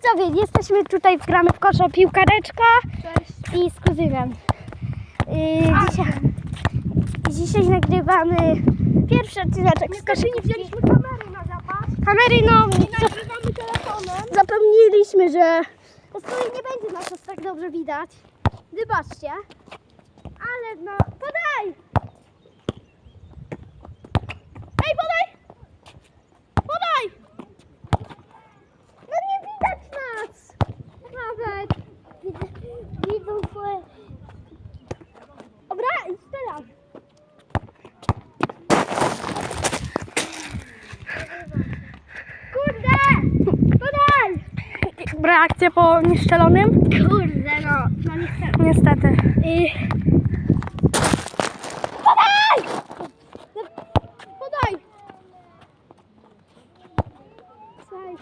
widzowie, jesteśmy tutaj w gramy w kosza piłkareczka i z kuzynem. Yy, dzisiaj, dzisiaj nagrywamy pierwszy odcineczek z Niestety nie wzięliśmy kamery na zapas Kamery, no, i nagrywamy telefonem. zapomnieliśmy, że po prostu nie będzie nas aż tak dobrze widać. Wybaczcie. Ale no, podaj! Ej, podaj! Podaj! No nie widać nas! Nawet. Widzą twoje... Dobra, idź teraz. Kurde! Podaj! Reakcja po nieszczelonym? Kurde, no. No niestety. Niestety. Y... Podaj! Podaj! Słuchaj.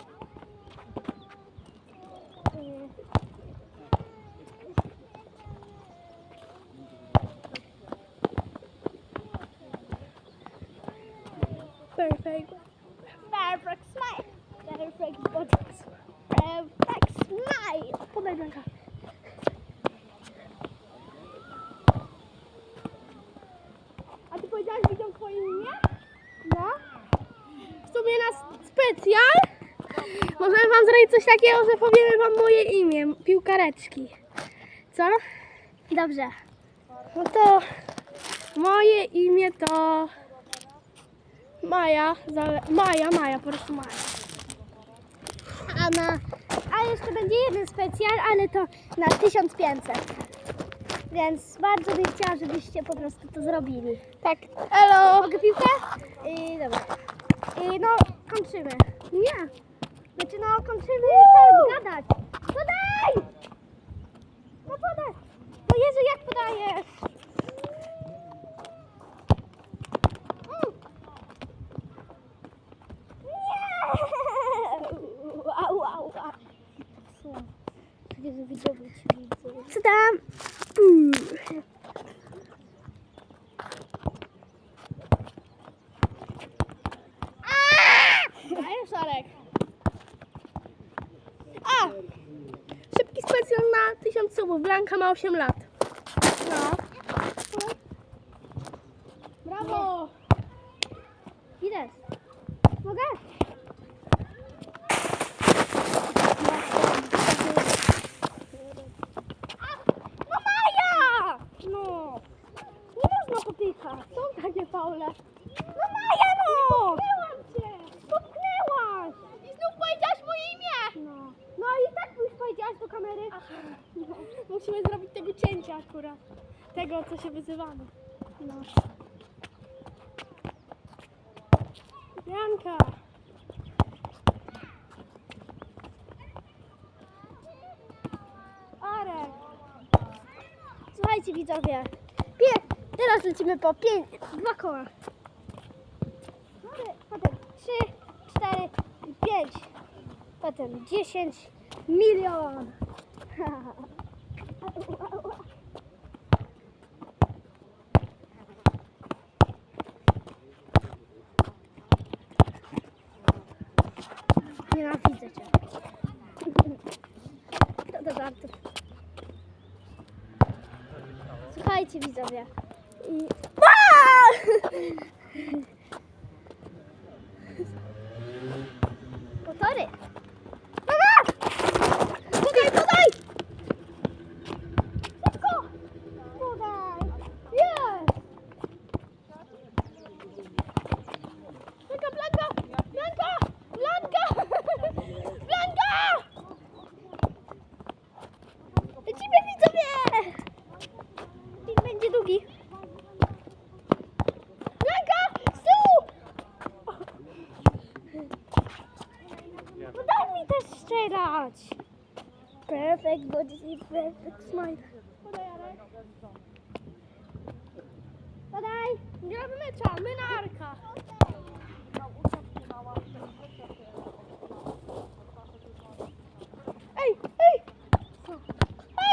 Perfect. Perfect smile. Perfect body. Perfect smile. Podaj rękę. A ty powiedziałaś widzą twoje imię? No. W sumie na specjal możemy wam zrobić coś takiego, że powiemy wam moje imię. Piłkareczki. Co? Dobrze. No to moje imię to Maja. Maja, Maja, po prostu Maja. A, na, a jeszcze będzie jeden specjal, ale to na 1500. Więc bardzo bym chciała, żebyście po prostu to zrobili. Tak, elo! Mogę piłkę? Yy, dobra. Yy, no, kończymy. Nie. Znaczy, no, kończymy co gadać. Podaj! No podaj. No Jezu, jak podajesz? Mm. Nie! Au, au, au. Widzą. Co tam? Mm. Dajesz, Arek. A! Szybki specjal na 1000 subów. Blanka ma 8 lat. No. Brawo! Idę. Mogę? No Maja! No, Nie popykać. są takie faule. No Maja no! Popchnęłam cię! Popchnęłaś! I znów powiedziałaś moje imię! No. No i tak już powiedziałaś do kamery. No, musimy zrobić tego cięcia akurat. Tego, co się wyzywamy. No. Janka! Arek! Słuchajcie widzowie. Teraz lecimy po pięć, dwa koła. Potem trzy, cztery, pięć. Potem dziesięć milion. Nienawidzę cię. To do żartów. Słuchajcie widzowie. I... Motory. Mama! Podaj, podaj! Szybko! Podaj! Jest! Blanka, Blanka! Blanka! Blanka! Blanka! Lecimy widzowie! Film będzie długi. Blanka! Z tyłu! No daj mi też strzelać. Perfect body, perfect smile. Podaj, Arek. Podaj. Gramy mecza, my na Arka. Ej, ej!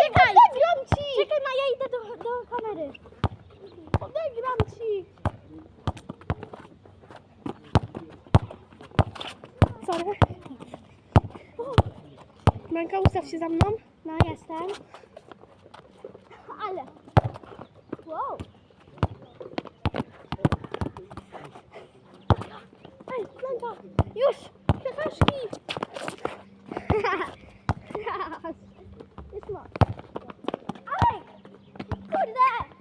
Czekaj! Odegram ci! Czekaj, ma ja idę do, do kamery. Odegram ci! Blanka, ustaw się za mną. No jestem. Ale. Wow. Ej, Blanka, już! Kwiataszki! Jest moc. Alek! Kurde!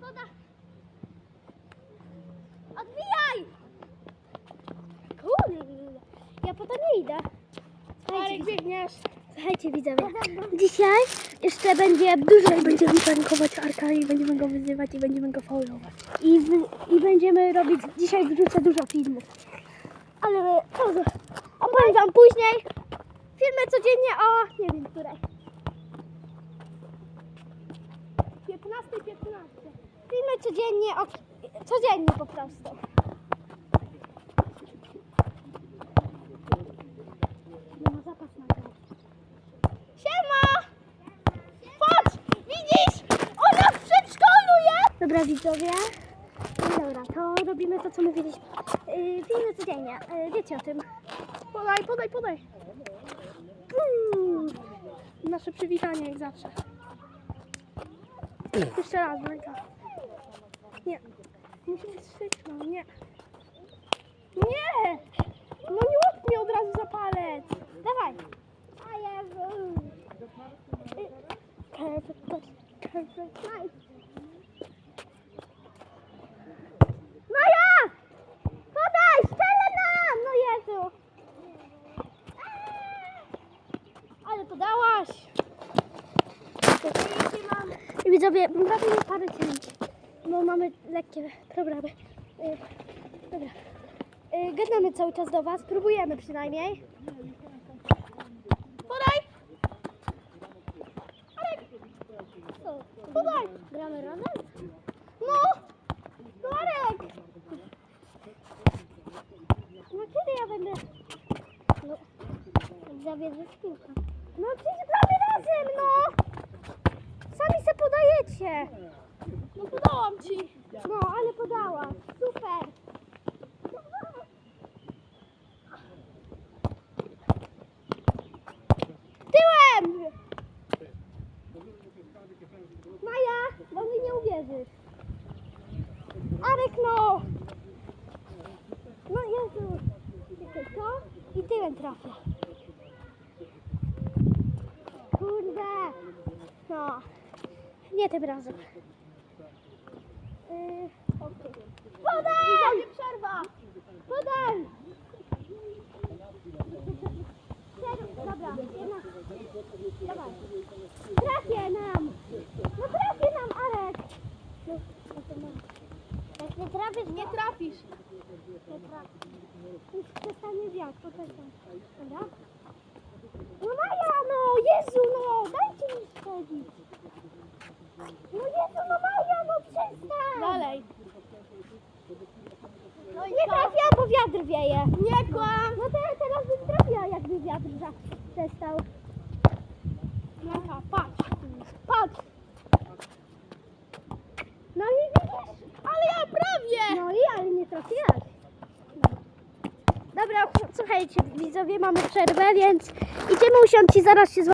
Woda! Odbijaj! Kurde, ja po to nie idę. Słuchajcie, widzowie, dzisiaj jeszcze będzie dużo I będziemy prankować Arka i będziemy go wyzywać i będziemy go faulować. i, i będziemy robić, dzisiaj wrzucę dużo filmów. Ale opowiem wam później. Filmy codziennie o, nie wiem której. 15, 15. Filmy codziennie o, codziennie po prostu. Nie ma zapas na to. Siema! Patrz! Widzisz? Ona w przedszkolu jest! Dobra widzowie. No dobra, to robimy to, co mówiliśmy. Yy, filmy codziennie. Yy, wiecie o tym. Podaj, podaj, podaj. Mm. Nasze przywitanie jak zawsze. Jeszcze raz, Blanka. Nie. Musimy strzyknąć, nie. Nie! No nie łap mnie od razu za palec. Dawaj. A Jezu. Perfect, perfect. Maja! Podaj! Strzelę nam! No Jezu! Eee! Ale podałaś! I widzowie, robimy parę cięć, bo mamy lekkie problemy. Yy, dobra. Yy, gadamy cały czas do Was, próbujemy przynajmniej. Podaj! Co? Podaj! Gramy razem? No! No Arek! No kiedy ja będę... No, zawierzę piłkę. No przecież gramy razem, no! Sami se podajecie! No podałam ci. No, ale podała. Super! Tyłem! Maja, bo mi nie uwierzysz. Arek, no! No Jezu! Czekaj, to i tyłem trafię. Kurde! No. Nie tym razem. Yy, okej. Podaj! Przerwa. Podaj! Dobra, jedna. Dawaj. Trafię nam! No trafię nam, Arek! No, no to mam. Jak nie trafisz, Nie trafisz. nie trafisz. Już przestanie wiatr, poczekaj. Dobra? No Maja, no! Jezu, no! Dajcie mi strzelić! No Jezu, no Maja, no przestań! Dalej. No nie trafia, bo wiatr wieje. Nie kłam. No to ja teraz bym trafiła, jakby wiatr za- przestał. Blanka, patrz. Patrz! No i widzisz? Ale ja prawie. No i ale nie trafiłaś. No. Dobra, słuchajcie, widzowie, mamy przerwę, więc idziemy usiąść i zaraz się z